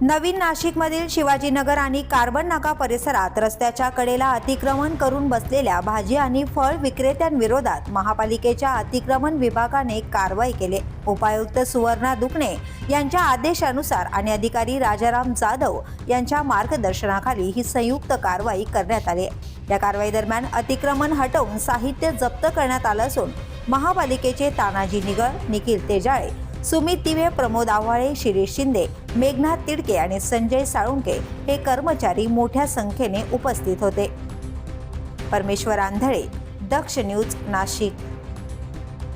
नवीन नाशिकमधील शिवाजीनगर आणि कार्बन नाका परिसरात रस्त्याच्या कडेला अतिक्रमण करून बसलेल्या भाजी आणि फळ विक्रेत्यांविरोधात महापालिकेच्या अतिक्रमण विभागाने कारवाई केली. उपायुक्त सुवर्णा दुकणे यांच्या आदेशानुसार आणि अधिकारी राजाराम जाधव यांच्या मार्गदर्शनाखाली ही संयुक्त कारवाई करण्यात आली. या कारवाई दरम्यान अतिक्रमण हटवून साहित्य जप्त करण्यात आलं असून महापालिकेचे तानाजी निगळ निखिल तेजाळे सुमित दिवे प्रमोद आव्हाळे शिरीष शिंदे मेघनाथ तिडके आणि संजय साळुंके हे कर्मचारी मोठ्या संख्येने उपस्थित होते. परमेश्वर आंधळे दक्ष न्यूज नाशिक.